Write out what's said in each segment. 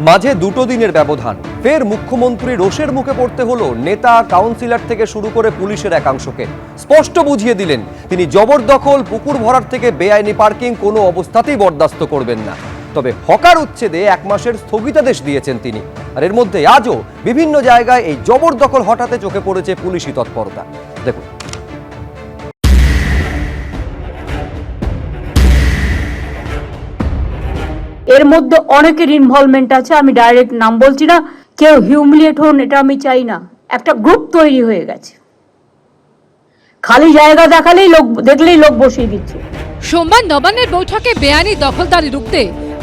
মাঝে দুটো দিনের ব্যবধান। ফের মুখ্যমন্ত্রী রোষের মুখে পড়তে হলো নেতা, কাউন্সিলর থেকে শুরু করে পুলিশের একাংশকে। স্পষ্ট বুঝিয়ে দিলেন, তিনি জবরদখল পুকুর ভরার থেকে বেআইনি পার্কিং কোনো অবস্থাতেই বরদাস্ত করবেন না। তবে হকার উচ্ছেদে এক মাসের স্থগিতাদেশ দিয়েছেন তিনি। আর এর মধ্যে আজও বিভিন্ন জায়গায় এই জবরদখল হঠাতে চোখে পড়েছে পুলিশি তৎপরতা। দেখুন। এর মধ্যে অনেকের ইনভলভমেন্ট আছে, আমি ডাইরেক্ট নাম বলছি না, কেউ হিউমিলিয়েট হন, এটা আমি চাই না। একটা গ্রুপ তৈরি হয়ে গেছে। খালি জায়গা দেখালেই লোক, দেখলেই লোক বসিয়ে দিচ্ছে। সোমবার নবান্নের বৈঠকে বেআইনি দখলদারি রুখতে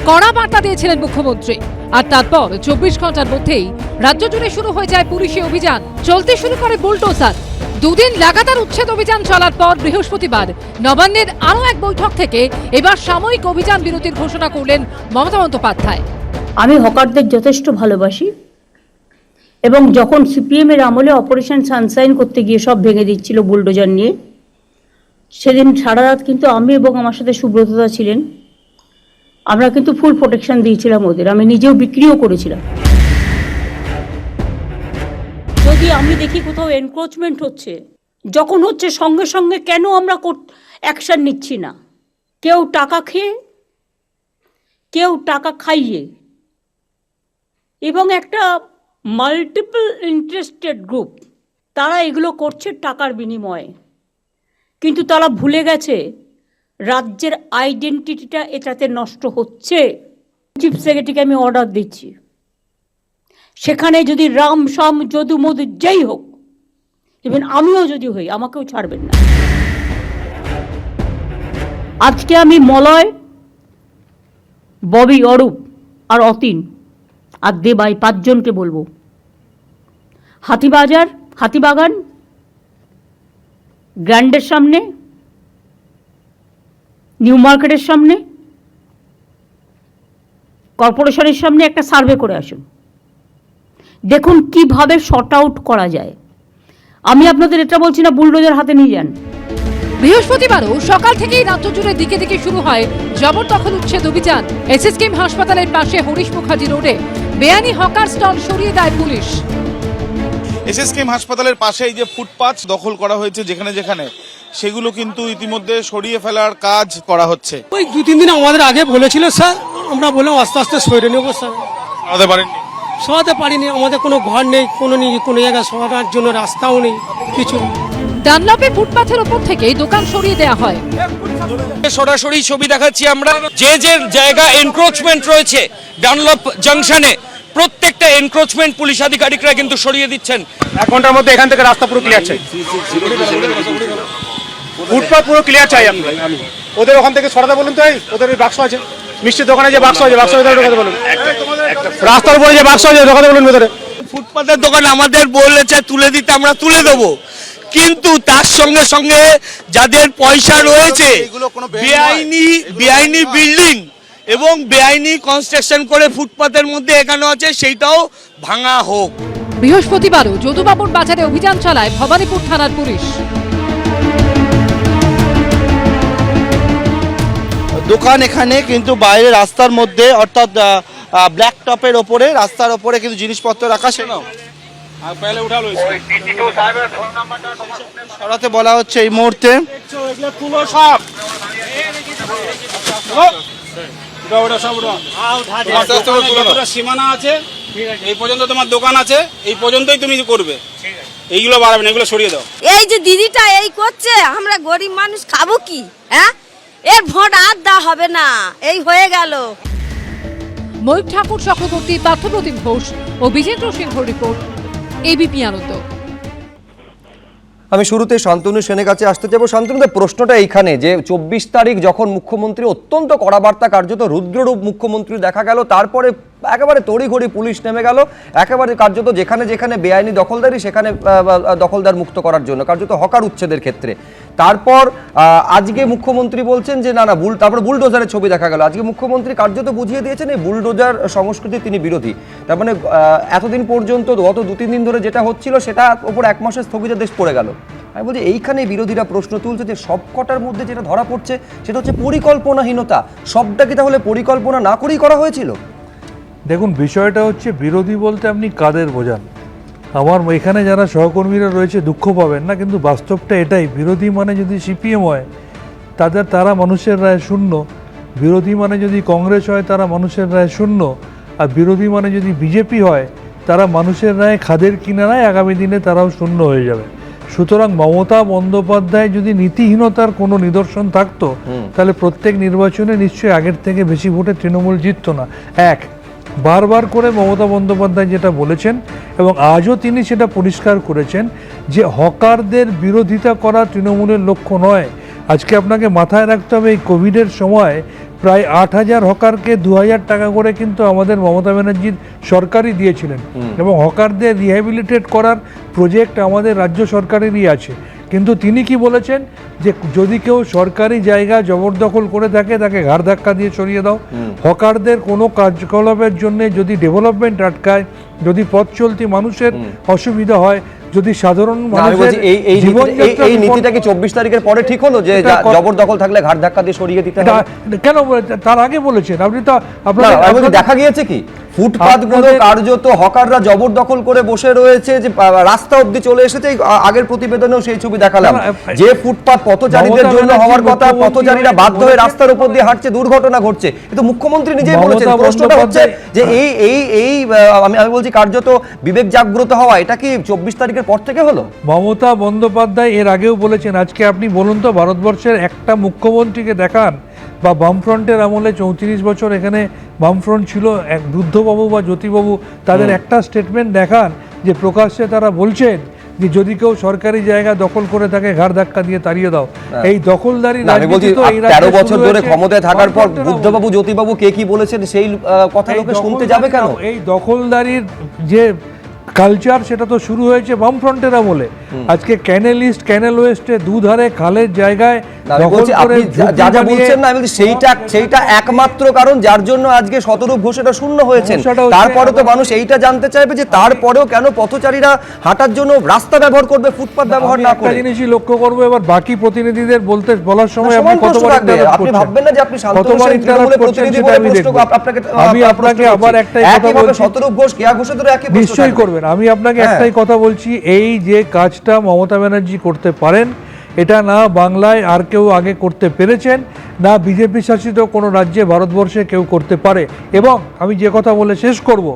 কড়া বার্তা দিয়েছিলেন মুখ্যমন্ত্রী। আর তারপর চব্বিশ ঘণ্টার মধ্যেই রাজ্য জুড়ে শুরু হয়ে যায় পুলিশি অভিযান। চলতে শুরু করে বুলডোজার। দুদিন লাগাতার উচ্ছেদ অভিযান চলার পর বৃহস্পতিবার নবান্নের আরও এক বৈঠক থেকে এবার সাময়িক অভিযান বিরতির ঘোষণা করলেন মমতা বন্দ্যোপাধ্যায়। আমি হকারদের যথেষ্ট ভালোবাসি এবং যখন সিপিএম এর আমলে অপারেশন সানসাইন করতে গিয়ে সব ভেঙে দিচ্ছিল বুলডোজার নিয়ে, সেদিন সারা রাত কিন্তু আমি এবং আমার সাথে সুব্রতদা ছিলেন। আমরা কিন্তু ফুল প্রোটেকশন দিয়েছিলাম ওদের, আমি নিজেও বিক্রিও করেছিলাম। যদি আমি দেখি কোথাও এনক্রোচমেন্ট হচ্ছে, যখন হচ্ছে সঙ্গে সঙ্গে কেন আমরা অ্যাকশন নিচ্ছি না? কেউ টাকা খেয়ে, কেউ টাকা খাইয়ে। এবং একটা মাল্টিপল ইন্টারেস্টেড গ্রুপ তারা এগুলো করছে টাকার বিনিময়ে। কিন্তু তারা ভুলে গেছে, রাজ্যের আইডেন্টিটিটা এটাতে নষ্ট হচ্ছে। চিফ সেক্রেটারিকে আমি অর্ডার দিচ্ছি। সেখানে যদি রাম, সাম, যদু, মধু যেই হোক ইভেন আমিও যদি হই, আমাকেও ছাড়বেন না। আজকে আমি মলয়, ববি অরূপ আর অতীন আর দেবাই পাঁচজনকে বলব। হাতিবাজার, হাতিবাগান, গ্র্যান্ডের সামনে, নিউ মার্কেটের সামনে, কর্পোরেশনের সামনে একটা সার্ভে করে আসুন। দেখুন কীভাবে শর্ট আউট করা যায়। আমি আপনাদের এটা বলছি না বুলডোজার হাতে নিয়ে যান। বৃহস্পতিবারও সকাল থেকেই রাজ্য জুড়ে দিকে দিকে শুরু হয় জবরদখল উচ্ছেদ অভিযান। এসএসকেম হাসপাতালের পাশে হরিশ মুখার্জি রোডে। বেআইনি হকার স্টল সরিয়ে দেয় পুলিশ। এসএসকেএম হাসপাতালের পাশে এই যে ফুটপাথ দখল করা হয়েছে যেখানে যেখানে সেগুলো কিন্তু ইতিমধ্যে সরিয়ে ফেলার কাজ করা হচ্ছে। ওই দু তিন দিন আমাদের আগে বলেছিল স্যার। আমরা বললাম আস্তে আস্তে সরে নেব স্যার। আমাদের পারেননি সরাতে পারিনি। আমাদের কোনো ঘর নেই কোনো নেই কোনো জায়গায় সরার জন্য রাস্তাও নেই কিছু। ডানলপে ফুটপাথের ওপর থেকেই দোকান সরিয়ে দেওয়া হয়। সরাসরি ছবি দেখাচ্ছি আমরা। যে যে জায়গা এনক্রোচমেন্ট রয়েছে ডানলপ জাংশনে প্রত্যেকটা এনক্রোচমেন্ট পুলিশ আধিকারিকরা কিন্তু সরিয়ে দিচ্ছেন। এক ঘণ্টার মধ্যে এখান থেকে রাস্তা পুরো ক্লিয়ার চাই। ফুটপাথ পুরো ক্লিয়ার চাই আমি। ওদের ওখান থেকে সরাতে বলুন তো ওদের বাক্স আছে। মিষ্টির দোকানে যে বাক্স আছে বাক্স ভেতরে ঢোকাতে বলুন। রাস্তার উপরে যে বাক্স আছে ঢোকাতে বলুন ভেতরে। ফুটপাতের দোকান আমাদের বলেছে তুলে দিতে আমরা তুলে দেবো। কিন্তু তার সঙ্গে সঙ্গে যাদের পয়সা রয়েছে বেআইনি বেআইনি বেআইনি বিল্ডিং এবং বেআইনি কনস্ট্রাকশন করে ফুটপাতের মধ্যে এখানে আছে সেইটাও ভাঙা হোক। বৃহস্পতিবারও যদুবাবুর বাজারে অভিযান চালায় ভবানীপুর থানার পুলিশ। দোকান এখানে কিন্তু বাইরে রাস্তার মধ্যে অর্থাৎ ব্ল্যাক টপের ওপরে রাস্তার ওপরে কিন্তু জিনিসপত্র রাখা সে সরাতে বলা হচ্ছে এই মুহূর্তে। সীমানা আছে এই পর্যন্ত তোমার দোকান আছে এই পর্যন্তই তুমি করবে। এইগুলো বাড়াবে না এগুলো সরিয়ে দাও। এই যে দিদিটা এই করছে আমরা গরিব মানুষ খাব কি হ্যাঁ? এর ভোট আর দেওয়া হবে না। এই হয়ে গেল। ময়ূর ঠাকুর চক্রবর্তী পার্থপ্রতিম ঘোষ ও বিজেন্দ্র সিংহ রিপোর্ট এবিপি আনন্দ। আমি শুরুতে শান্তনু সেনের কাছে আসতে চাইব। শান্তনুদের প্রশ্নটা এইখানে যে চব্বিশ তারিখ যখন মুখ্যমন্ত্রী অত্যন্ত কড়া বার্তা কার্যত রুদ্ররূপ মুখ্যমন্ত্রী দেখা গেল তারপরে একেবারে তড়িঘড়ি পুলিশ নেমে গেল। একেবারে কার্যত যেখানে যেখানে বেআইনি দখলদারি, সেখানে দখলদার মুক্ত করার জন্য, কার্যত হকার উচ্ছেদের ক্ষেত্রে। তারপর আজকে মুখ্যমন্ত্রী বলছেন যে, না না, বুল তারপর বুলডোজারের ছবি দেখা গেল। আজকে মুখ্যমন্ত্রী কার্যত বুঝিয়ে দিয়েছেন, এই বুলডোজার সংস্কৃতি তিনি বিরোধী। তার মানে এতদিন পর্যন্ত, গত দু তিন দিন ধরে যেটা হচ্ছিল, সেটা ওপর এক মাসের স্থগিতাদেশ পড়ে গেল। আমি বলছি, এইখানে বিরোধীরা প্রশ্ন তুলছে যে, সবকটার মধ্যে যেটা ধরা পড়ছে, সেটা হচ্ছে পরিকল্পনাহীনতা। সবটা কি তাহলে পরিকল্পনা না করেই করা হয়েছিল? দেখুন বিষয়টা হচ্ছে বিরোধী বলতে আপনি কাদের বোঝান? আমার এখানে যারা সহকর্মীরা রয়েছে দুঃখ পাবেন না কিন্তু বাস্তবটা এটাই। বিরোধী মানে যদি সিপিএম হয় তাদের তারা মানুষের রায় শূন্য। বিরোধী মানে যদি কংগ্রেস হয় তারা মানুষের রায় শূন্য। আর বিরোধী মানে যদি বিজেপি হয় তারা মানুষের রায় খাদের কিনারায় আগামী দিনে তারাও শূন্য হয়ে যাবে। সুতরাং মমতা বন্দ্যোপাধ্যায় যদি নীতিহীনতার কোনো নিদর্শন থাকতো তাহলে প্রত্যেক নির্বাচনে নিশ্চয়ই আগের থেকে বেশি ভোটে তৃণমূল জিততো না। এক বারবার করে মমতা বন্দ্যোপাধ্যায় যেটা বলেছেন এবং আজও তিনি সেটা পরিষ্কার করেছেন যে হকারদের বিরোধিতা করা তৃণমূলের লক্ষ্য নয়। আজকে আপনাকে মাথায় রাখতে হবে এই কোভিডের সময় প্রায় আট হাজার হকারকে দু হাজার টাকা করে কিন্তু আমাদের মমতা ব্যানার্জির সরকারই দিয়েছিলেন। এবং হকারদের রিহ্যাবিলিটেট করার প্রজেক্ট আমাদের রাজ্য সরকারেরই আছে। কিন্তু তিনি কি বলেছেন? যে যদি কেউ সরকারি জায়গা জবরদখল করে থাকে তাকে ঘাড় ধাক্কা দিয়ে সরিয়ে দাও। হকারদের কোনো কার্যকলাপের জন্য যদি ডেভেলপমেন্ট আটকায় যদি পথ চলতি মানুষের অসুবিধা হয় যদি সাধারণ এই নীতিটা কি চব্বিশ তারিখের পরে ঠিক হলো যে জবরদখল থাকলে ঘাট ধাক্কা দিয়ে সরিয়ে দিতে কেন তার আগে বলেছেন। আপনি তো আপনার দেখা গিয়েছে কি? ফুটপাতগুলো কার্যত হকাররা জবরদখল করে বসে রয়েছে যে রাস্তা অবধি চলে এসেছে আগের প্রতিবেদনেও সেই ছবি দেখালাম। যে ফুটপাত পথচারীদের জন্য হওয়ার কথা পথচারীরা বাধ্য হয়ে রাস্তার উপর দিয়ে হাঁটছে দুর্ঘটনা ঘটছে। কিন্তু মুখ্যমন্ত্রী নিজেই বলেছেন প্রশ্নটা হচ্ছে যে এই এই এই আমি আমি বলছি কার্যত বিবেক জাগ্রত হওয়া এটা কি চব্বিশ তারিখের পর থেকে হলো? মমতা বন্দ্যোপাধ্যায় এর আগেও বলেছেন আজকে আপনি বলুন তো ভারতবর্ষের একটা মুখ্যমন্ত্রীকে দেখান বা বামফ্রন্টের আমলে চৌত্রিশ বছর এখানে বামফ্রন্ট ছিল এক বুদ্ধবাবু বা জ্যোতিবাবু তাদের একটা স্টেটমেন্ট দেখান যে প্রকাশ্যে তারা বলছেন যে যদি কেউ সরকারি জায়গা দখল করে থাকে ঘাড় ধাক্কা দিয়ে তাড়িয়ে দাও। এই দখলদারি তেরো বছর ধরে ক্ষমতায় থাকার পর বুদ্ধবাবু জ্যোতিবাবু কে কি বলেছেন সেই কথা লোকে শুনতে যাবে কেন? এই দখলদারির যে কালচার সেটা তো শুরু হয়েছে বামফ্রন্টের আমলে। আজকে ক্যানেল ইস্ট ক্যানেল ওয়েস্টে দুধারে খালের জায়গায় না, আমি দখল বলছি করে আপনি যা- যা যা বলছেন না সেইটা সেইটা একমাত্র কারণ যার জন্য আজকে শতরূপ ঘোষেটা শূন্য হয়েছেন। তারপরে তো মানুষ এইটা জানতে চাইবে যে তারপরেও কেন পথচারীরা হাঁটার জন্য রাস্তা ব্যবহার করবে ফুটপাত ব্যবহার না একটা করে? জিনিসই লক্ষ্য করব এবার বাকি প্রতিনিধিদের বলতে বলার সময় আপনি কতবার আপনি ভাববেন না যে আপনি করছেন প্রতিনিধি বলে প্রশ্ন আপনাকে আমি আপনাকে আবার। একটাই কথা বলছি। শতরূপ ঘোষ কেয়া ঘোষেরও একই নিশ্চয়ই থাকবে। করবেন আমি আপনাকে হ্যাঁ। একটাই কথা বলছি এই যে কাজটা মমতা ব্যানার্জি করতে পারেন এটা না বাংলায় আর কেউ আগে করতে পেরেছেন না বিজেপি শাসিত কোনো রাজ্যে ভারতবর্ষে কেউ করতে পারে। এবং আমি যে কথা বলে শেষ করব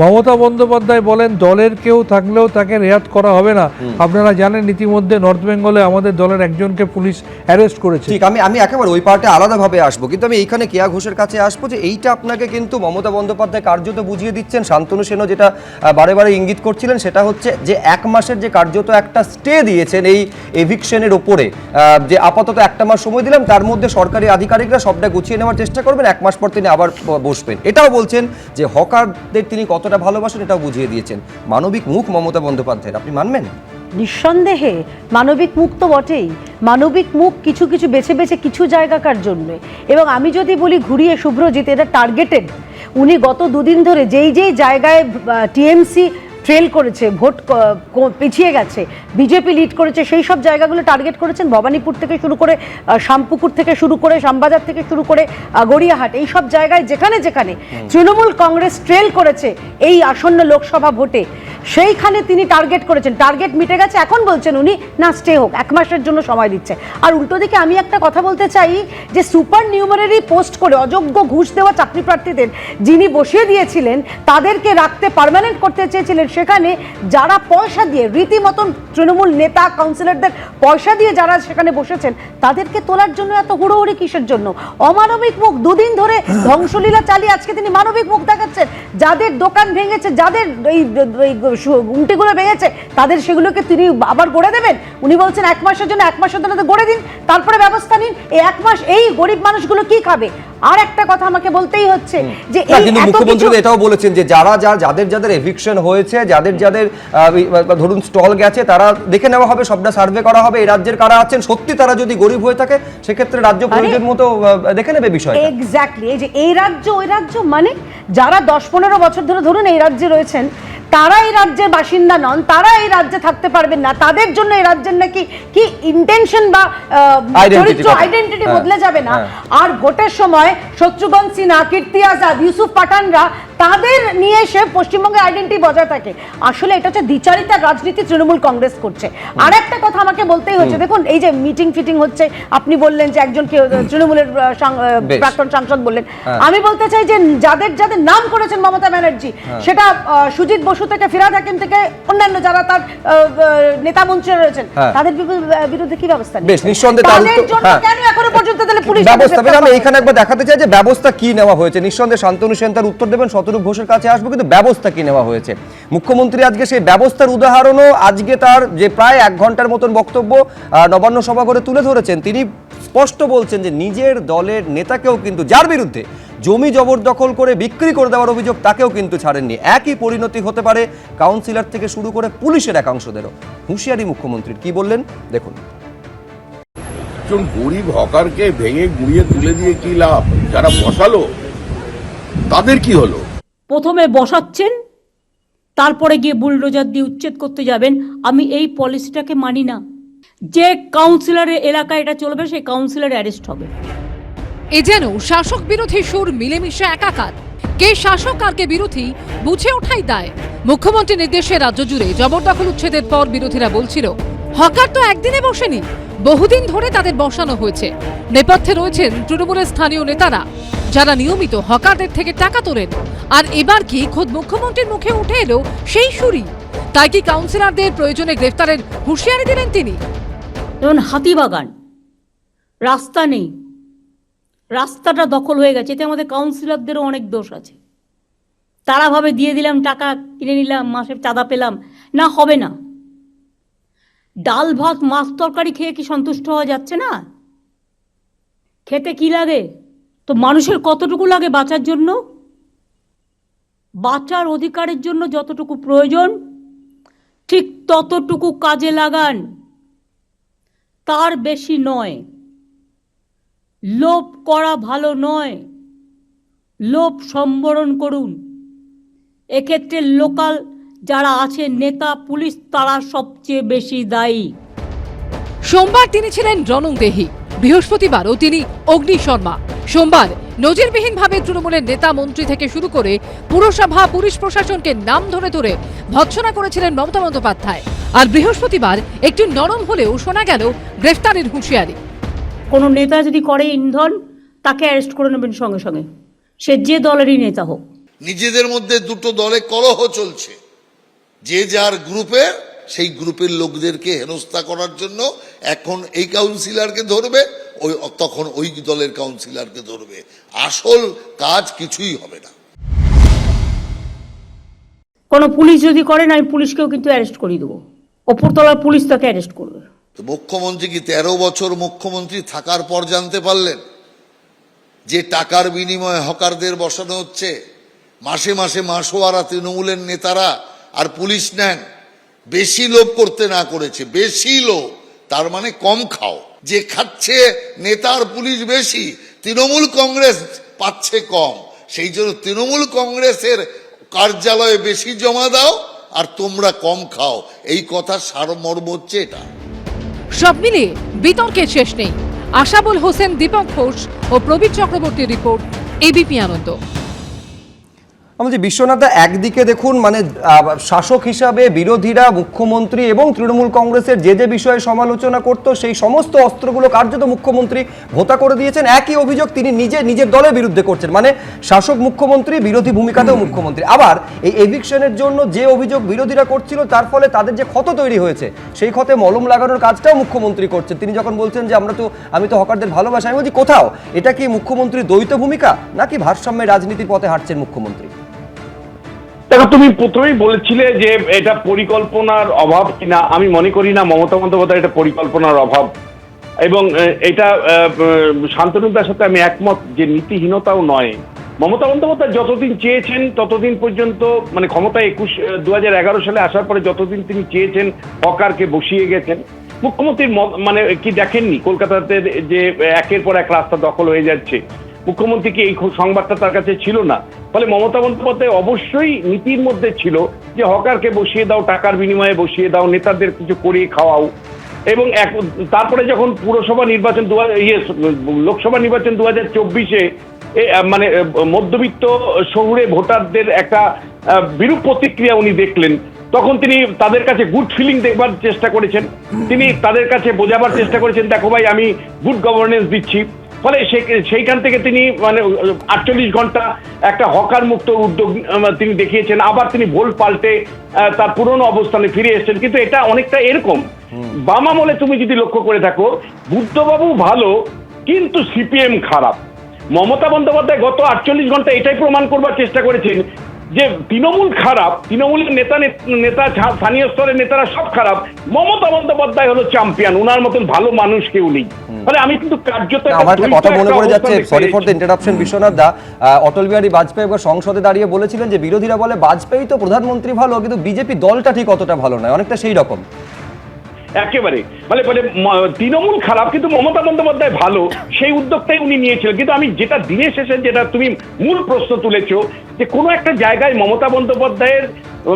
মমতা বন্দ্যোপাধ্যায় বলেন দলের কেউ থাকলেও তাকে রেয়াত করা হবে না। আপনারা জানেন ইতিমধ্যে নর্থ বেঙ্গলে আমাদের দলের একজনকে পুলিশ অ্যারেস্ট করেছে। ঠিক আমি আমি একেবারে ওই পার্টে আলাদাভাবে আসব কিন্তু আমি এইখানে কেয়া ঘোষের কাছে আসব যে এইটা আপনাকে কিন্তু মমতা বন্দ্যোপাধ্যায় কার্যত বুঝিয়ে দিচ্ছেন। শান্তনু সেনও যেটা বারে বারে ইঙ্গিত করছিলেন সেটা হচ্ছে যে এক মাসের যে কার্যত একটা স্টে দিয়েছেন এই এভিকশনের ওপরে যে আপাতত একটা মাস সময় দিলাম তার মধ্যে সরকারি আধিকারিকরা সবটা গুছিয়ে নেওয়ার চেষ্টা করবেন, এক মাস পর তিনি আবার বসবেন। এটাও বলছেন যে হকারদের তিনি কতটা ভালোবাসেন এটাও বুঝিয়ে দিয়েছেন। মানবিক মুখ মমতা বন্দ্যোপাধ্যায়ের, আপনি মানবেন? নিঃসন্দেহে মানবিক মুখ তো বটেই। মানবিক মুখ কিছু কিছু বেছে বেছে কিছু জায়গাকার জন্য। এবং আমি যদি বলি ঘুরিয়ে শুভ্রজিৎ এটা টার্গেটেড উনি গত দুদিন ধরে যেই যেই জায়গায় টিএমসি ট্রেল করেছে ভোট পিছিয়ে গেছে বিজেপি লিড করেছে সেই সব জায়গাগুলো টার্গেট করেছেন ভবানীপুর থেকে শুরু করে শামপুকুর থেকে শুরু করে শ্যামবাজার থেকে শুরু করে গড়িয়াহাট এই সব জায়গায় যেখানে যেখানে তৃণমূল কংগ্রেস ট্রেল করেছে এই আসন্ন লোকসভা ভোটে। সেইখানে তিনি টার্গেট করেছেন। টার্গেট মিটে গেছে, এখন বলছেন উনি, না স্টে হোক, এক মাসের জন্য সময় দিচ্ছে। আর উল্টো দিকে আমি একটা কথা বলতে চাই, যে সুপার নিউমারারি পোস্ট করে অযোগ্য ঘুষ দেওয়া চাকরি প্রার্থীদের যিনি বসিয়ে দিয়েছিলেন, তাদেরকে রাখতে পারমানেন্ট করতে চেয়েছিলেন সেখানে যারা পয়সা দিয়ে, রীতিমতন তৃণমূল নেতা কাউন্সিলরদের পয়সা দিয়ে যারা সেখানে বসেছেন, তাদেরকে তোলার জন্য এত হুড়োহুড়ি কিসের জন্য? অমানবিক মুখ দুদিন ধরে ধ্বংসলীলা চালিয়ে আজকে তিনি মানবিক মুখ দেখাচ্ছেন। যাদের দোকান ভেঙেছে, যাদের এই গুমটিগুলো ভেঙেছে, তাদের সেগুলোকে তিনি আবার গড়ে দেবেন? উনি বলছেন, এক মাসের জন্য এক মাসের জন্য গড়ে দিন, তারপরে ব্যবস্থা নিন। এই এক মাস, এই গরিব মানুষগুলো কি খাবে? আর একটা কথা আমাকে বলতেই হচ্ছে যে এই কিন্তু মুখ্যমন্ত্রী এটাও বলেছেন যে যারা যা যাদের যাদের এভিকশন হয়েছে যাদের যাদের ধরুন স্টল গেছে তারা দেখে নেওয়া হবে সবটা সার্ভে করা হবে এই রাজ্যের কারা আছেন সত্যি তারা যদি গরিব হয়ে থাকে সেক্ষেত্রে রাজ্য প্রয়োজন মতো দেখে নেবে বিষয়টা। এক্স্যাক্টলি এই যে এই রাজ্য ওই রাজ্য মানে যারা দশ পনেরো বছর ধরে ধরুন এই রাজ্যে রয়েছেন তারা এই রাজ্যের বাসিন্দা নন তারা এই রাজ্যে থাকতে পারবেন না তাদের জন্য এই রাজ্যের নাকি কি ইন্টেনশন বা চরিত্র আইডেন্টিটি হ্যাঁ, বদলে যাবে না। হ্যাঁ। আর ভোটের সময় শত্রুঘ্ন সিনহা কীর্তি আজাদ ইউসুফ পাঠানরা তাদের নিয়ে সে পশ্চিমবঙ্গের আইডেন্টি বজায় থাকে আসলে এটা হচ্ছে দ্বিচারিতার রাজনীতি তৃণমূল কংগ্রেস করছে আর একটা কথা আমাকে বলতেই হচ্ছে দেখুন এই যে মিটিং ফিটিং হচ্ছে আপনি বললেন যে একজন কেউ তৃণমূলের। প্রাক্তন সাংসদ বললেন হ্যাঁ। আমি বলতে চাই যে যাদের যাদের নাম করেছেন মমতা ব্যানার্জি সেটা সুজিত বসু থেকে ফিরাদ হাকিম থেকে অন্যান্য যারা তার নেতা মন্ত্রী রয়েছেন হ্যাঁ। তাদের বিরুদ্ধে কি ব্যবস্থা বেশ? নিঃসন্দেহে তাদের জন্য হ্যাঁ। কেন এখনও পর্যন্ত তাহলে পুলিশ ব্যবস্থা আমি এইখানে একবার দেখাতে চাই যে ব্যবস্থা কি নেওয়া হয়েছে নিঃসন্দেহে শান্তনু সেন তার উত্তর দেবেন শতরূপ ঘোষের কাছে আসব, কিন্তু ব্যবস্থা কি নেওয়া হয়েছে? মুখ্যমন্ত্রী আজকে সেই ব্যবস্থার উদাহরণও আজকে তার যে প্রায় এক ঘণ্টার মতন বক্তব্য নবান্ন সভা করে তুলে ধরেছেন। তিনি স্পষ্ট বলছেন যে নিজের দলের নেতাকেও কিন্তু, যার বিরুদ্ধে জমি জবরদখল করে বিক্রি করে দেওয়ার অভিযোগ তাকেও কিন্তু ছাড়েননি। একই পরিণতি হতে পারে কাউন্সিলর থেকে শুরু করে পুলিশের একাংশদেরও। হুঁশিয়ারি মুখ্যমন্ত্রীর। কি বললেন? দেখুন। একজন গরিব হকারকে ভেঙে গুঁড়িয়ে তুলে দিয়ে কি লাভ? যারা বসালো, তাদের কি হলো? প্রথমে বসাচ্ছেন, তারপরে গিয়ে বুলডোজার দিয়ে উচ্ছেদ করতে যাবেন। আমি এই পলিসিটাকে মানি না। যে কাউন্সিলরের এলাকায় এটা চলবে, সেই কাউন্সিলর অ্যারেস্ট হবে। এ যেন শাসক বিরোধী সুর মিলেমিশে একাকার। কে শাসক আর কে বিরোধী, বুঝে ওঠাই দায়। মুখ্যমন্ত্রী নির্দেশে রাজ্য জুড়ে জবরদখল উচ্ছেদের পর বিরোধীরা বলছিল, হকার তো একদিনে বসেনি, বহুদিন ধরে তাদের বসানো হয়েছে। নেপথ্যে রয়েছেন তৃণমূলের স্থানীয় নেতারা। যারা নিয়মিত হকারদের থেকে টাকা তোলেন। আর এবার কি খোদ মুখ্যমন্ত্রীর মুখে উঠে এলো সেই সুরই তাই কি কাউন্সিলরদের প্রয়োজনে গ্রেফতারের হুঁশিয়ারি দিলেন তিনি? যেমন হাতিবাগান। রাস্তা নেই। রাস্তাটা দখল হয়ে গেছে। এতে আমাদের কাউন্সিলরদেরও অনেক দোষ আছে। তারা ভাবে দিয়ে দিলাম, টাকা কিনে নিলাম মাসে চাঁদা পেলাম। না, হবে না। ডাল, ভাত, মাছ, তরকারি খেয়ে কি সন্তুষ্ট হওয়া যাচ্ছে না? খেতে কি লাগে? তো মানুষের কতটুকু লাগে বাঁচার জন্য? বাঁচার অধিকারের জন্য যতটুকু প্রয়োজন, ঠিক ততটুকু কাজে লাগান। তার বেশি নয়। লোভ করা ভালো নয়। লোভ সম্বরণ করুন। এক্ষেত্রে লোকাল যারা আছে, নেতা, পুলিশ, তারা সবচেয়ে বেশি দায়ী। সোমবার তিনি ছিলেন রনং দেহি। বৃহস্পতিবারও তিনি অগ্নি শর্মা। সোমবার নজিরবিহীনভাবে তৃণমূলের নেতা মন্ত্রী থেকে শুরু করে পুরসভা পুলিশ প্রশাসনকে নাম ধরে ধরে ভৎসনা করেছিলেন মমতা বন্দ্যোপাধ্যায়। আর বৃহস্পতিবার একটু নরম হলেও শোনা গেল গ্রেফতারের হুঁশিয়ারি। কোনো নেতা যদি করে ইন্ধন তাকে অ্যারেস্ট করে নেবেন সঙ্গে সঙ্গে। সে যে দলেরই নেতা হোক। নিজেদের মধ্যে দুটো দলে কলহ চলছে। যে যার গ্রুপে সেই গ্রুপের লোকদেরকে হেনস্থা করার জন্য এখন এই কাউন্সিলরকে ধরবে ওই তখন ওই দলের কাউন্সিলরকে ধরবে। আসল কাজ কিছুই হবে না। কোনো পুলিশ যদি করেন আমি পুলিশকেও কিন্তু অ্যারেস্ট করিয়ে দেবো। ওপরতলার পুলিশ তাকে অ্যারেস্ট করবে। মুখ্যমন্ত্রী কি তেরো বছর মুখ্যমন্ত্রী থাকার পর জানতে পারলেন যে টাকার বিনিময়ে হকারদের বসানো হচ্ছে? মাসে মাসে মাসোয়ারা তৃণমূলের নেতারা আর পুলিশ নেন। বেশি লোভ করতে না করেছে, বেশি লোভ, তার মানে কম খাও। যে খাচ্ছে নেতার পুলিশ বেশি, তৃণমূল কংগ্রেস পাচ্ছে কম। সেই জন্য তৃণমূল কংগ্রেসের কার্যালয়ে বেশি জমা দাও আর তোমরা কম খাও। এই কথার সারমর্ম হচ্ছে এটা। সব মিলিয়ে বিতর্কের শেষ নেই। আশাবুল হোসেন, দীপক ঘোষ ও প্রবীর চক্রবর্তীর রিপোর্ট এবিপি আনন্দ। আমি যে বিশ্বনাথ একদিকে দেখুন মানে শাসক হিসাবে বিরোধীরা, মুখ্যমন্ত্রী এবং তৃণমূল কংগ্রেসের যে যে বিষয়ে সমালোচনা করত, সেই সমস্ত অস্ত্রগুলো কার্যত মুখ্যমন্ত্রী ভোতা করে দিয়েছেন। একই অভিযোগ তিনি নিজে, নিজের দলের বিরুদ্ধে করছেন। মানে শাসক মুখ্যমন্ত্রী, বিরোধী ভূমিকাতেও মুখ্যমন্ত্রী। আবার, এই এভিকশনের জন্য যে অভিযোগ বিরোধীরা করছিল, তার ফলে তাদের যে ক্ষত তৈরি হয়েছে, সেই ক্ষতে মলম লাগানোর কাজটাও মুখ্যমন্ত্রী করছেন। তিনি যখন বলছেন যে, আমরা তো, আমি তো হকারদের ভালোবাসি আমি বলছি, কোথাও? এটা কি মুখ্যমন্ত্রীর দ্বৈত ভূমিকা, নাকি ভারসাম্যের রাজনীতির পথে হাঁটছেন মুখ্যমন্ত্রী? দেখো, তুমি প্রথমেই বলেছিলে যে এটা পরিকল্পনার অভাব কিনা। আমি মনে করি না মমতা বন্দ্যোপাধ্যায় এটা পরিকল্পনার অভাব। এবং এটা শান্তনুদার সাথে আমি একমত যে নীতিহীনতাও নয়। মমতা বন্দ্যোপাধ্যায় যতদিন চেয়েছেন, ততদিন পর্যন্ত মানে ক্ষমতা একুশ দু সালে আসার পরে যতদিন তিনি চেয়েছেন, হকারকে বসিয়ে গেছেন। মুখ্যমন্ত্রীর মানে কি দেখেননি? কলকাতাতে যে একের পর এক রাস্তা দখল হয়ে যাচ্ছে। মুখ্যমন্ত্রী কি এই সংবাদটা তার কাছে ছিল না? ফলে মমতা বন্দ্যোপাধ্যায় অবশ্যই নীতির মধ্যে ছিল যে হকারকে বসিয়ে দাও, টাকার বিনিময়ে বসিয়ে দাও, নেতাদের কিছু করিয়ে খাওয়াও। এবং এক, তারপরে যখন পুরসভা নির্বাচন দু হাজার ইয়ে লোকসভা নির্বাচন দু হাজার চব্বিশে মানে মধ্যবিত্ত শহুরে ভোটারদের একটা বিরূপ প্রতিক্রিয়া উনি দেখলেন। তখন তিনি তাদের কাছে গুড ফিলিং দেখবার চেষ্টা করেছেন। তিনি তাদের কাছে বোঝাবার চেষ্টা করেছেন, দেখো ভাই, আমি গুড গভর্নেন্স দিচ্ছি। ফলে সেইখান থেকে তিনি মানে আটচল্লিশ ঘণ্টা একটা হকার মুক্ত উদ্যোগ তিনি দেখিয়েছেন। আবার তিনি ভোল পাল্টে তার পুরনো অবস্থানে ফিরে এসেছেন। কিন্তু এটা অনেকটা এরকম। বাম আমলে তুমি যদি লক্ষ্য করে থাকো বুদ্ধবাবু ভালো কিন্তু সিপিএম খারাপ। মমতা বন্দ্যোপাধ্যায় গত আটচল্লিশ ঘণ্টা এটাই প্রমাণ করবার চেষ্টা করেছেন যে তৃণমূল খারাপ তৃণমূলের নেতা নেতা স্থানীয় স্তরের নেতারা সব খারাপ মমতা বন্দ্যোপাধ্যায় হলো চ্যাম্পিয়ন ওনার মতন ভালো মানুষ কেউ নেই। ফলে আমি কিন্তু কার্যত আমার একটা কথা মনে পড়ে যাচ্ছে sorry for the interruption Biswanath da Atal Bihari Vajpayee একবার সংসদে দাঁড়িয়ে বলেছিলেন যে বিরোধীরা বলে বাজপেয়ী তো প্রধানমন্ত্রী ভালো কিন্তু বিজেপি দলটা ঠিক অতটা ভালো নয় অনেকটা সেই রকম। একেবারে। মানে মানে তৃণমূল খারাপ, কিন্তু মমতা বন্দ্যোপাধ্যায় ভালো, সেই উদ্যোগটাই উনি নিয়েছিলেন। কিন্তু আমি যেটা দিনে শেষে যেটা তুমি মূল প্রশ্ন তুলেছো, যে কোনো একটা জায়গায় মমতা বন্দ্যোপাধ্যায়ের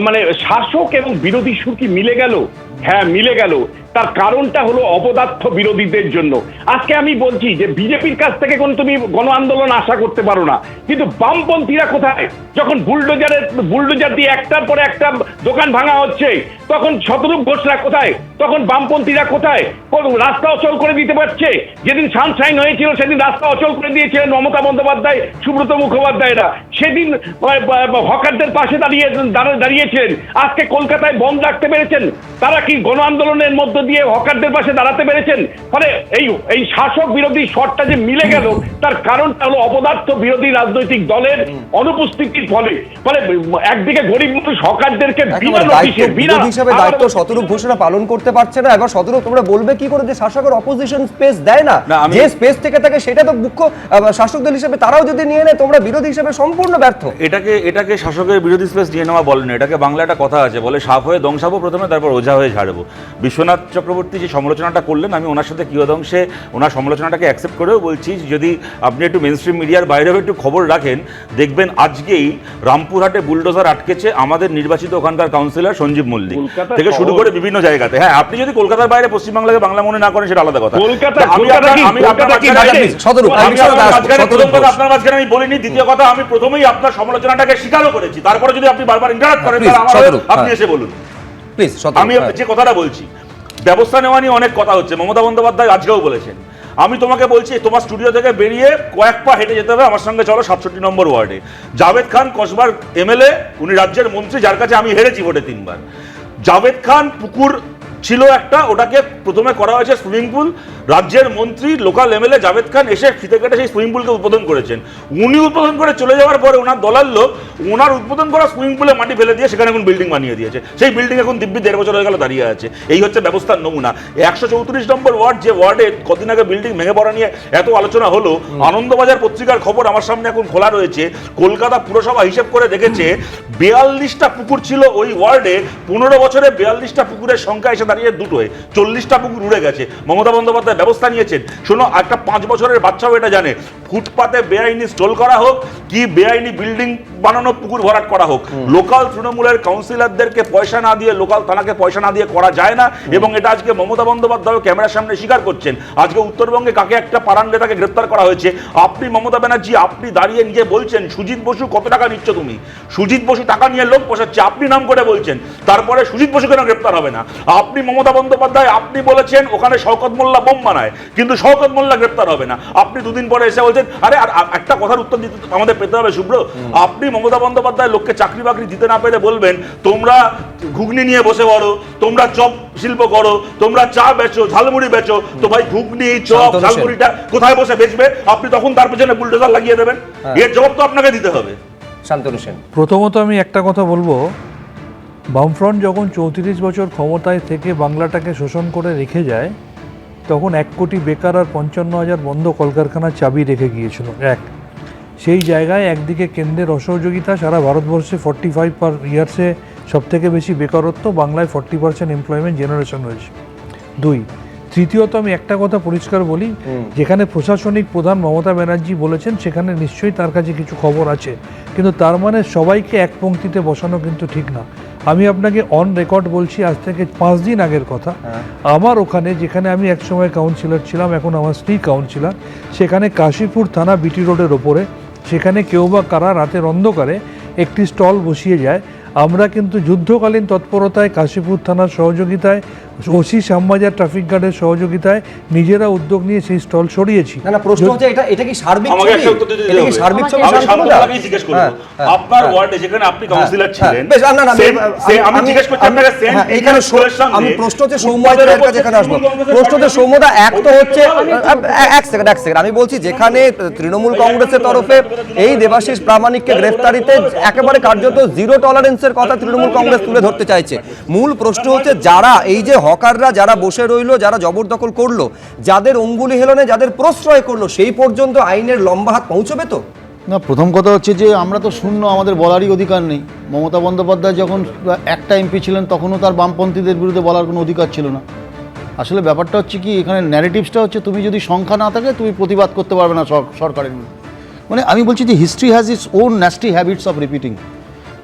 মানে শাসক এবং বিরোধী সুর কি মিলে গেল? হ্যাঁ মিলে গেল। তার কারণটা হলো অপদার্থ বিরোধীদের জন্য। আজকে আমি বলছি যে বিজেপির কাছ থেকে কোন তুমি গণ আন্দোলন আশা করতে পারো না। কিন্তু বামপন্থীরা কোথায়? যখন বুলডোজারের, বুলডোজার দিয়ে একটার পরে একটা দোকান ভাঙা হচ্ছে, তখন শতরূপ ঘোষরা কোথায়? তখন বামপন্থীরা কোথায়? রাস্তা অচল করে দিতে পারছে? যেদিন সানশাইন হয়েছিল, সেদিন রাস্তা অচল করে দিয়েছিলেন মমতা বন্দ্যোপাধ্যায়, সুব্রত মুখোপাধ্যায়রা। সেদিন হকারদের পাশে দাঁড়িয়ে, দাঁড়া- দাঁড়িয়েছিলেন। আজকে কলকাতায় বন্ধ রাখতে পেরেছেন? তারা কি গণ আন্দোলনের মধ্য দিয়ে হকারদের পাশে দাঁড়াতে পেরেছেন? ফলে এই এই শাসক বিরোধী শটটা যে মিলে গেল তার কারণটা হলো অপদার্থ বিরোধী রাজনৈতিক দলের অনুপস্থিতির ফলে। ফলে একদিকে গরিব মানুষ হকারদেরকে বিনা একেবারে দায়িত্ব বিরোধী হিসেবে দায়িত্ব শতরূপ ঘোষণা পালন করতে পারছে না। এবার শতরূপ তোমরা বলবে কি করে যে শাসকের অপোজিশন স্পেস দেয় না? যে স্পেস থেকে থাকে সেটা তো মুখ্য শাসক দল হিসেবে তারাও যদি নিয়ে নেয় তোমরা বিরোধী হিসেবে সম্পূর্ণ ব্যর্থ। এটাকে এটাকে শাসকের বিরোধী স্পেস নিয়ে নেওয়া বলেন। এটাকে বাংলা একটা কথা আছে বলে সাপ হয়ে দংশাবো প্রথমে তারপর ওঝা হয়ে ঝাড়বো। বিশ্বনাথ চক্রবর্তী যে সমালোচনাটা করলেন আমি ওনার সাথে কিয়দংশে ওনার সমালোচনাটাকে অ্যাকসেপ্ট করেও বলছি যদি আপনি একটু মেন স্ট্রিম মিডিয়ার বাইরেও একটু খবর রাখেন দেখবেন আজকেই রামপুরহাটে বুলডোজার আটকেছে আমাদের নির্বাচিত ওখানকার কাউন্সিলর সঞ্জীব মল্লিক। থেকে শুরু করে বিভিন্ন জায়গাতে। হ্যাঁ আপনি যদি কলকাতার বাইরে পশ্চিমবাংলাকে বাংলা মনে না করেন সেটা আলাদা কথা। আমি আপনার- মাঝখানে- বলিনি দ্বিতীয় কথা আমি প্রথমেই আপনার সমালোচনাটাকে স্বীকারও করেছি। তারপরে যদি আপনি বারবার ইন্টারাক্ট করেন আপনি হ্যাঁ। এসে বলুন। প্লিজ আমি যে কথাটা বলছি ব্যবস্থা নেওয়া নিয়ে অনেক কথা হচ্ছে। মমতা বন্দ্যোপাধ্যায় আজকেও বলেছেন। আমি তোমাকে বলছি, তোমার স্টুডিও থেকে বেরিয়ে কয়েক পা হেঁটে যেতে হবে। আমার সঙ্গে চলো সাতষট্টি নম্বর ওয়ার্ডে। জাভেদ খান কসবার এমএলএ, উনি রাজ্যের মন্ত্রী, যার কাছে আমি হেরেছি ভোটে তিনবার। জাভেদ খান পুকুর ছিল একটা ওটাকে প্রথমে করা হয়েছে সুইমিং পুল রাজ্যের মন্ত্রী লোকাল এমএলএ জাভেদ খান এসে ফিতে কেটে সেই সুইমিং পুলকে উদ্বোধন করেছেন। উনি উদ্বোধন করে চলে যাওয়ার পরে ওনার দলার লোক ওনার উদ্বোধন করা সুইমিং পুলে মাটি ফেলে দিয়ে সেখানে এখন বিল্ডিং বানিয়ে দিয়েছে। সেই বিল্ডিং এখন দিব্যি দেড় বছর হয়ে গেল দাঁড়িয়ে আছে। এই হচ্ছে ব্যবস্থার নমুনা। একশো চৌত্রিশ নম্বর ওয়ার্ড যে ওয়ার্ডে কদিন আগে বিল্ডিং ভেঙে পড়া নিয়ে এত আলোচনা হলো আনন্দবাজার পত্রিকার খবর আমার সামনে এখন খোলা রয়েছে। কলকাতা পুরসভা হিসেব করে দেখেছে বিয়াল্লিশটা পুকুর ছিল ওই ওয়ার্ডে। পনেরো বছরে বিয়াল্লিশটা পুকুরের সংখ্যা এসে দাঁড়িয়ে দুটোয়। চল্লিশটা পুকুর উড়ে গেছে। মমতা বন্দ্যোপাধ্যায় ব্যবস্থা নিয়েছেন। শোনো একটা পাঁচ বছরের বাচ্চাও এটা জানে। ফুটপাতে বেআইনি স্টল করা হোক কি বেআইনি বিল্ডিং বানানো পুকুর ভরাট করা হোক। লোকাল তৃণমূলের কাউন্সিলরদেরকে পয়সা না দিয়ে লোকাল থানাকে পয়সা না দিয়ে করা যায় না। এবং এটা আজকে মমতা বন্দ্যোপাধ্যায় ক্যামেরার সামনে স্বীকার করছেন। আজকে উত্তরবঙ্গে কাকে একটা পাড়ান নেতাকে গ্রেপ্তার করা হয়েছে? আপনি মমতা ব্যানার্জি আপনি দাঁড়িয়ে নিজে বলছেন সুজিত বসু কত টাকা নিচ্ছ তুমি? সুজিত বসু টাকা নিয়ে লোক বসাচ্ছে আপনি নাম করে বলছেন। তারপরে সুজিত বসু কেন গ্রেপ্তার হবে না? আপনি মমতা বন্দ্যোপাধ্যায় আপনি বলেছেন ওখানে শওকত মোল্লা বোম বানায় কিন্তু শওকত মোল্লা গ্রেপ্তার হবে না। আপনি দুদিন পরে এসে বলছেন আরে আর একটা কথার উত্তর দিতে আমাদের পেতে হবে শুভ্র। আপনি মমতা বন্দ্যোপাধ্যায় লোককে চাকরি বাকরি দিতে না পেরে বলবেন তোমরা ঘুগনি নিয়ে বসে পড়ো তোমরা চপ শিল্প করো তোমরা চা বেচো ঝালমুড়ি বেচো তো ভাই ঘুগনি চপ। ঝালমুড়িটা কোথায় বসে বেচবে? আপনি তখন তার পেছনে বুলডোজার লাগিয়ে দেবেন। এর জবাব তো আপনাকে দিতে হবে। শান্তনু সেন। প্রথমত আমি একটা কথা বলব বামফ্রন্ট যখন চৌত্রিশ বছর ক্ষমতায় থেকে বাংলাটাকে শোষণ করে রেখে যায় তখন এক কোটি বেকার আর পঞ্চান্ন হাজার বন্ধ কলকারখানার চাবি রেখে গিয়েছিল এক। সেই জায়গায় একদিকে কেন্দ্রের অসহযোগিতা সারা ভারতবর্ষে ফর্টি ফাইভ পার ইয়ার্সে সব থেকে বেশি বেকারত্ব বাংলায় ফর্টি পার্সেন্ট এমপ্লয়মেন্ট জেনারেশন হয়েছে। দুই তৃতীয়ত আমি একটা কথা পরিষ্কার বলি যেখানে প্রশাসনিক প্রধান মমতা ব্যানার্জি বলেছেন সেখানে নিশ্চয়ই তার কাছে কিছু খবর আছে কিন্তু তার মানে সবাইকে এক পংক্তিতে বসানো কিন্তু ঠিক না। আমি আপনাকে অন রেকর্ড বলছি আজ থেকে পাঁচ দিন আগের কথা। আমার ওখানে যেখানে আমি একসময় কাউন্সিলর ছিলাম এখন আমার স্ত্রী কাউন্সিলর সেখানে কাশীপুর থানা বিটি রোডের ওপরে সেখানে কেউ বা কারা রাতের অন্ধকারে একটি স্টল বসিয়ে যায়। আমরা কিন্তু যুদ্ধকালীন তৎপরতায় কাশীপুর থানার সহযোগিতায় ওসি শ্যামবাজার ট্রাফিক গার্ডের সহযোগিতায় নিজেরা উদ্যোগ নিয়ে সেই স্টল সরিয়েছি। না না প্রশ্ন হচ্ছে এটা এটা কি সার্বিক আমাকে ছবি? একটা উত্তর দিতে এটা কি সার্বিক ছবি? আমি জিজ্ঞেস করব হ্যাঁ, হ্যাঁ, আপনার হ্যাঁ। ওয়ার্ডে যেখানে আপনি হ্যাঁ, কাউন্সিলর হ্যাঁ, ছিলেন বেশ, না, না, আমি- জিজ্ঞেস করছি হ্যাঁ, এখানে পিটার্স আমি প্রশ্ন হচ্ছে ফুটবলের সৌম্যদা উপর যেখানে আসব? প্রশ্ন হচ্ছে সৌম্যদা এক তো হচ্ছে এক সেকেন্ড এক সেকেন্ড আমি বলছি যেখানে তৃণমূল কংগ্রেসের তরফে এই দেবাশিস প্রামাণিককে গ্রেফতারিতে একেবারে কার্যত জিরো টলারেন্সের কথা তৃণমূল কংগ্রেস তুলে ধরতে চাইছে। মূল প্রশ্ন হচ্ছে যারা এই যে হকাররা যারা বসে রইল, যারা জবরদখল করল, যাদের অঙ্গুলি হেলনে যাদের প্রশ্রয় করল, সেই পর্যন্ত আইনের লম্বা হাত পৌঁছবে তো? না, প্রথম কথা হচ্ছে যে আমরা তো শূন্য, আমাদের বলারই অধিকার নেই। মমতা বন্দ্যোপাধ্যায় যখন একটা এমপি ছিলেন, তখনও তার বামপন্থীদের বিরুদ্ধে বলার কোনো অধিকার ছিল না। আসলে ব্যাপারটা হচ্ছে কি, এখানে ন্যারেটিভসটা হচ্ছে তুমি যদি সংখ্যা না থাকে, তুমি প্রতিবাদ করতে পারবে না সরকারের মানে আমি বলছি যে history has its own nasty habits of repeating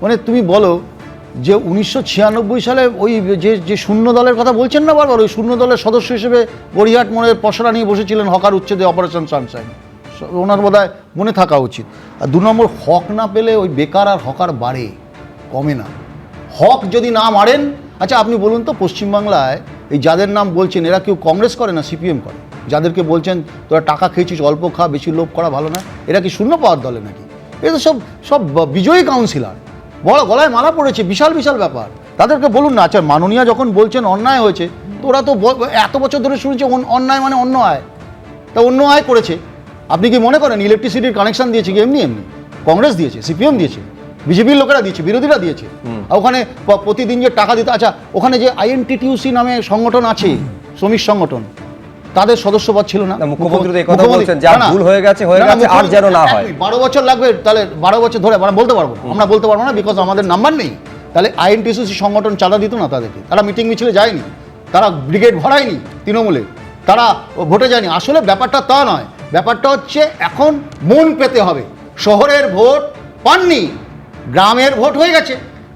মানে তুমি বলো যে উনিশশো ছিয়ানব্বই সালে ওই যে যে শূন্য দলের কথা বলছেন না বারবার, ওই শূন্য দলের সদস্য হিসেবে বড়িহাট মোড়ের পসরা নিয়ে বসেছিলেন হকার উচ্ছেদে অপারেশন সানশাইন ওনার বোধ মনে থাকা উচিত। আর দু নম্বর, হক না পেলে ওই বেকার আর হকার বাড়ে, কমে না। হক যদি না মারেন আচ্ছা আপনি বলুন তো, পশ্চিমবাংলায় এই যাদের নাম বলছেন, এরা কেউ কংগ্রেস করে না সিপিএম করে? যাদেরকে বলছেন, তোরা টাকা খেয়েছিস, অল্প খা, বেশি লোভ করা ভালো না। এরা কি শূন্য পাওয়ার দলে নাকি? তো সব সব বিজয়ী কাউন্সিলর বড় গলায় মালা পড়েছে বিশাল বিশাল ব্যাপার। তাদেরকে বলুন না আচ্ছা মাননীয়া যখন বলছেন অন্যায় হয়েছে তো ওরা তো এত বছর ধরে শুনছে অন্যায় মানে অন্য আয়। তা অন্য আয় করেছে। আপনি কি মনে করেন ইলেকট্রিসিটির কানেকশন দিয়েছে কি এমনি এমনি? কংগ্রেস দিয়েছে সিপিএম দিয়েছে বিজেপির লোকেরা দিয়েছে বিরোধীরা দিয়েছে। আর ওখানে প্রতিদিন যে টাকা দিতে আচ্ছা ওখানে যে আইএনটিটিউসি নামে সংগঠন আছে শ্রমিক সংগঠন তাদের সদস্যপদ ছিল না। মুখ্যমন্ত্রী এই কথা বলছেন, না। ভুল হয়ে গেছে, হয়ে গেছে, আর যেন না হয়। এক মিনিট, বারো বছর লাগবে তাহলে বারো বছর ধরে আমরা বলতে পারব আমরা বলতে পারব না বিকজ আমাদের নাম্বার নেই। তাহলে আইএনটিসি সংগঠন চাঁদা দিত না তাদেরকে। তারা মিটিং মিছিলে যায়নি। তারা ব্রিগেড ভরায়নি তৃণমূলে। তারা ভোটে যায়নি। আসলে ব্যাপারটা তা নয়। ব্যাপারটা হচ্ছে এখন মন পেতে হবে। শহরের ভোট পাননি। গ্রামের ভোট হয়ে গেছে।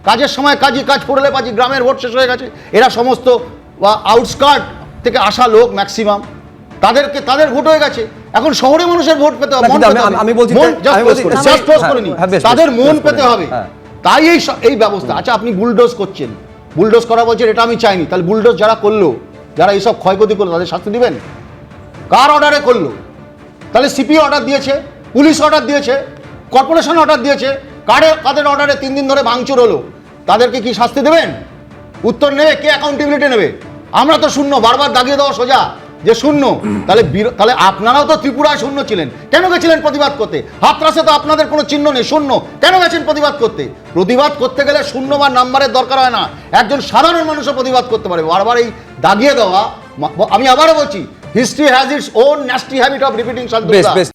কাজের সময় কাজই কাজ করলে পাচ্ছি গ্রামের ভোট শেষ হয়ে গেছে। এরা সমস্ত আউটস্কার্ট থেকে আসা লোক ম্যাক্সিমাম তাদেরকে তাদের ভোট হয়ে গেছে। এখন শহরে মানুষের ভোট পেতে হবে আমি- বলছি হ্যাঁ। হ্যাঁ, তাদের মন পেতে হবে। হ্যাঁ। তাই এই এই ব্যবস্থা। আচ্ছা আপনি বুলডোজ করছেন। বুলডোজ করা বলছেন এটা আমি চাইনি। তাহলে বুলডোজ যারা করল যারা এইসব ক্ষয়ক্ষতি করল তাদের শাস্তি দিবেন? কার অর্ডারে করল? তাহলে সিপি অর্ডার দিয়েছে পুলিশ অর্ডার দিয়েছে কর্পোরেশন অর্ডার দিয়েছে। কারে কাদের অর্ডারে তিন দিন ধরে ভাঙচুর হলো? তাদেরকে কি শাস্তি দেবেন? উত্তর নেবে কে অ্যাকাউন্টেবিলিটি নেবে? আমরা তো শূন্য বারবার দাগিয়ে দেওয়া সোজা যে শূন্য। তাহলে তাহলে আপনারাও তো ত্রিপুরায় শূন্য ছিলেন। কেন গেছিলেন প্রতিবাদ করতে? হাতরাসে তো আপনাদের কোনো চিহ্ন নেই শূন্য। কেন গেছেন প্রতিবাদ করতে? প্রতিবাদ করতে গেলে শূন্য বা নাম্বারের দরকার হয় না। একজন সাধারণ মানুষও প্রতিবাদ করতে পারে। বারবার এই দাগিয়ে দেওয়া আমি আবারও বলছি history has its own nasty habit of repeating বেশ